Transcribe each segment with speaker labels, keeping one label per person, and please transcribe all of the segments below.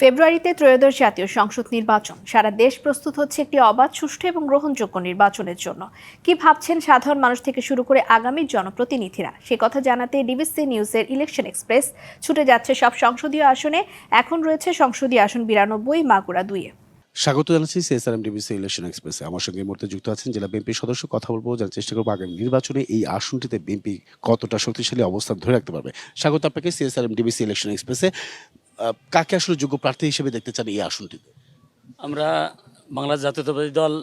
Speaker 1: ফেব্রুয়ারিতে ত্রয়োদশ জাতীয় সংসদ নির্বাচন। সারা দেশ প্রস্তুত হচ্ছে একটি অবাধ, সুষ্ঠু এবং গ্রহণযোগ্য নির্বাচনের জন্য। কি ভাবছেন সাধারণ মানুষ থেকে শুরু করে আগামী জনপ্রতিনিধিরা? সে কথা জানাতে ডিবিসি নিউজের ইলেকশন এক্সপ্রেস ছুটে যাচ্ছে সব সংসদীয় আসনে। এখন রয়েছে সংসদীয় আসন বিরানব্বই, মাগুরা দুইয়ে।
Speaker 2: স্বাগত জানাচ্ছি সিএসআরএম ডিবিসি ইলেকশন এক্সপ্রেসে। আমার সঙ্গে এই মুহূর্তে যুক্ত আছেন জেলা বিএনপির সদস্য। কথা বলব, জানার চেষ্টা করব আগামী নির্বাচনে এই আসনটিতে বিএনপি কতটা শক্তিশালী অবস্থান ধরে রাখতে পারবে। স্বাগত আপনাকে সিএসআরএম ডিবিসি ইলেকশন এক্সপ্রেসে। কাকে আসলে যোগ্য প্রার্থী হিসেবে দেখতে চান এই আসনটিতে?
Speaker 3: আমরা বাংলাদেশ জাতীয়তাবাদী দল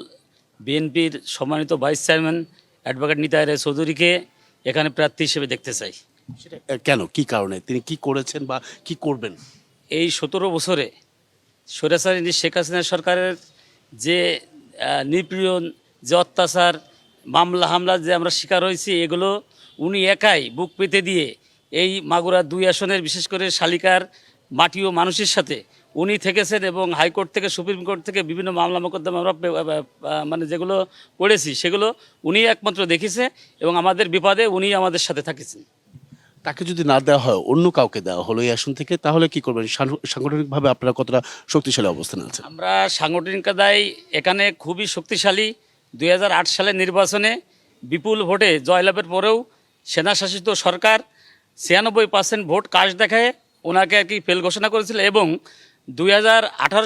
Speaker 3: বিএনপির সম্মানিত vice chairman advocate Nitai Roy চৌধুরীকে এখানে প্রার্থী হিসেবে দেখতে চাই।
Speaker 2: কেন? কি কারণে? তিনি কি করেছেন বা কি করবেন?
Speaker 3: এই সতেরো বছরে স্বৈরাচারী শেখ হাসিনা সরকারের যে নিপীড়ন যে অত্যাচার মামলা হামলা যে আমরা শিকার হয়েছি এগুলো উনি একাই বুক পেতে দিয়ে এই মাগুরা দুই আসনের বিশেষ করে শালিকার মাটি ও মানুষের সাথে। উনি থেকেছেন এবং হাইকোর্ট থেকে সুপ্রিম কোর্ট থেকে বিভিন্ন মামলা মোকদ্দমা আমরা মানে যেগুলো পড়েছি সেগুলো উনি একমাত্র দেখেছে এবং আমাদের বিপদে উনি আমাদের সাথে থাকেছেন।
Speaker 2: তাকে যদি না দেওয়া হয় অন্য কাউকে দেওয়া হলো এই আসন থেকে তাহলে কি করবেন? সাংগঠনিকভাবে আপনারা কতটা শক্তিশালী অবস্থান আছে
Speaker 3: আমরা সাংগঠনিক কাদায় এখানে খুবই শক্তিশালী। দুই হাজার আট সালের নির্বাচনে বিপুল ভোটে জয়লাভের পরেও সেনাশাসিত সরকার ছিয়ানব্বই পার্সেন্ট ভোট কাজ দেখায়। ওনাকে আর কি ফেল ঘোষণা করেছিল এবং দুই হাজার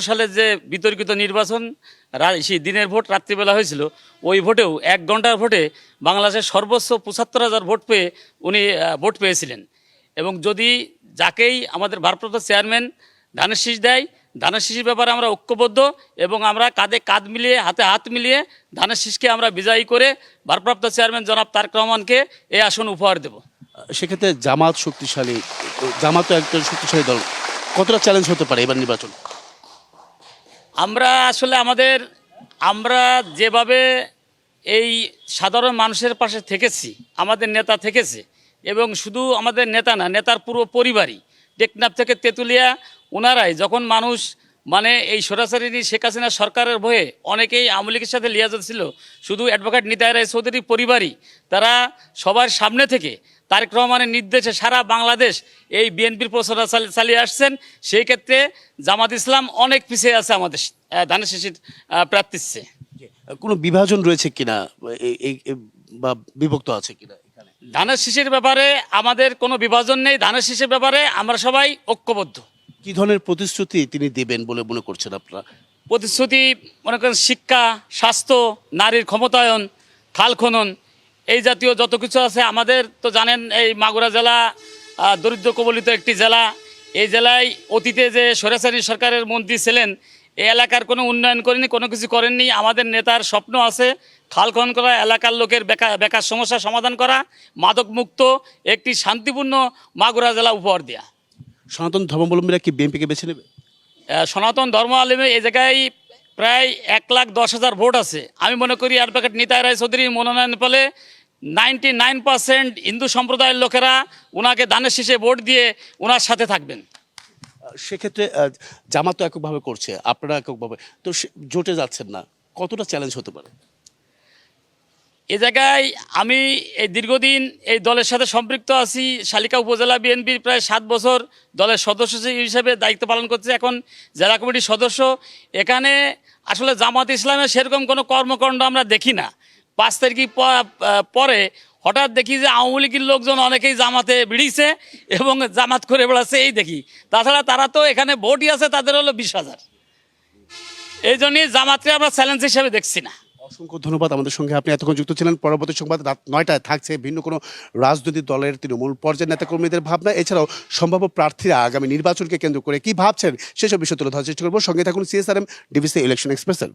Speaker 3: সালের যে বিতর্কিত নির্বাচন দিনের ভোট রাত্রিবেলা হয়েছিল, ওই ভোটেও এক ঘণ্টার ভোটে বাংলাদেশের সর্বোচ্চ পঁচাত্তর হাজার ভোট পেয়ে উনি ভোট পেয়েছিলেন। এবং যদি যাকেই আমাদের ভারপ্রাপ্ত চেয়ারম্যান ধানের শীষ দেয় ধানের শীষের ব্যাপারে আমরা ঐক্যবদ্ধ এবং আমরা কাঁধে কাঁধ মিলিয়ে, হাতে হাত মিলিয়ে ধানের শীষকে আমরা বিজয়ী করে ভারপ্রাপ্ত চেয়ারম্যান জনাব তারক রহমানকে এই আসন উপহার দেব।
Speaker 2: সেক্ষেত্রে জামাত শক্তিশালী জামাতও একজন শক্তিশালী দল। কতটা চ্যালেঞ্জ হতে পারে এবার নির্বাচন?
Speaker 3: আমরা আসলে আমাদের, আমরা যেভাবে এই সাধারণ মানুষের পাশে থেকেছি, আমাদের নেতা থেকেছে, এবং শুধু আমাদের নেতা না, নেতার পুরো পরিবারই, টেকনাফ থেকে তেঁতুলিয়া, ওনারাই যখন মানুষ মানে এই সরাসরি শেখ হাসিনা সরকারের ভয়ে অনেকেই আওয়ামী লীগের সাথে লিয়াজত ছিল, শুধু অ্যাডভোকেট নিতায় রায় চৌধুরীর পরিবারই, তারা সবার সামনে থেকে তারেক রহমানের নির্দেশে সারা বাংলাদেশ এই বিএনপির প্রচারণা চালিয়ে আসছেন। সেই ক্ষেত্রে জামাত ইসলাম অনেক পিছিয়ে আছে আমাদের ধানের শিশির প্রার্থীর
Speaker 2: কোনো বিভাজন রয়েছে কিনা? বা বিভক্ত আছে কিনা
Speaker 3: ধানের শিশির ব্যাপারে আমাদের কোনো বিভাজন নেই। ধানের শিশির ব্যাপারে আমরা সবাই ঐক্যবদ্ধ।
Speaker 2: কি ধরনের প্রতিশ্রুতি তিনি দেবেন বলে মনে করছেন আপনারা?
Speaker 3: প্রতিশ্রুতি মনে করেন শিক্ষা স্বাস্থ্য নারীর ক্ষমতায়ন খাল খনন এই জাতীয় যত কিছু আছে আমাদের তো জানেন এই মাগুরা জেলা দরিদ্র কবলিত একটি জেলা। এই জেলায় অতীতে যে সরাসরি সরকারের মন্ত্রী ছিলেন এই এলাকার কোনো উন্নয়ন করেনি কোনো কিছু করেননি। আমাদের নেতার স্বপ্ন আছে খাল খনন করা এলাকার লোকের বেকার বেকার সমস্যা সমাধান করা মাদক মুক্ত একটি শান্তিপূর্ণ মাগুরা জেলা উপহার দেয়া।
Speaker 2: সনাতন ধর্মাবলম্বীরা কি বিএনপিকে বেছে নেবে?
Speaker 3: সনাতন ধর্ম আলেমে এই জায়গায় প্রায় এক লাখ দশ হাজার ভোট আছে। আমি মনে করি অ্যাডভোকেট নিতাই রায় চৌধুরীর মনোনয়ন পেলে নাইনটি নাইন পার্সেন্ট হিন্দু সম্প্রদায়ের লোকেরা ওনাকে দানের শেষে ভোট দিয়ে ওনার সাথে থাকবেন।
Speaker 2: সেক্ষেত্রে জামাত তো এককভাবে করছে, আপনারা এককভাবে, তো জোটে যাচ্ছেন না, কতটা চ্যালেঞ্জ হতে পারে?
Speaker 3: এ জায়গায় আমি এই দীর্ঘদিন এই দলের সাথে সম্পৃক্ত আছি। শালিকা উপজেলা বিএনপির প্রায় সাত বছর দলের সদস্য হিসেবে দায়িত্ব পালন করছে এখন জেলা কমিটির সদস্য। এখানে আসলে জামাত ইসলামের সেরকম কোনো কর্মকাণ্ড আমরা দেখি না। পাঁচ তারিখ পরে হঠাৎ দেখি যে আওয়ামী লীগের লোকজন অনেকেই জামাতে বেরিয়েছে এবং জামাত করে বেড়াচ্ছে, এই দেখি। তাছাড়া তারা তো এখানে ভোটই আছে, তাদের হলো বিশ হাজার। এই জন্যই জামাতকে আমরা চ্যালেঞ্জ হিসেবে দেখছি না।
Speaker 2: অসংখ্য ধন্যবাদ আমাদের সঙ্গে। আপনি এতক্ষণ যুক্ত ছিলেন। পরবর্তী সংবাদ রাত নয়টায় থাকছে ভিন্ন কোনো রাজনৈতিক দলের তৃণমূল পর্যায়ের নেতাকর্মীদের ভাবনা। এছাড়াও সম্ভাব্য প্রার্থীরা আগামী নির্বাচনকে কেন্দ্র করে কি ভাবছেন, সেসব বিষয় তুলে ধরার চেষ্টা করব। সঙ্গে থাকুন সিএসআরএম ডিভিসি ইলেকশন এক্সপ্রেসের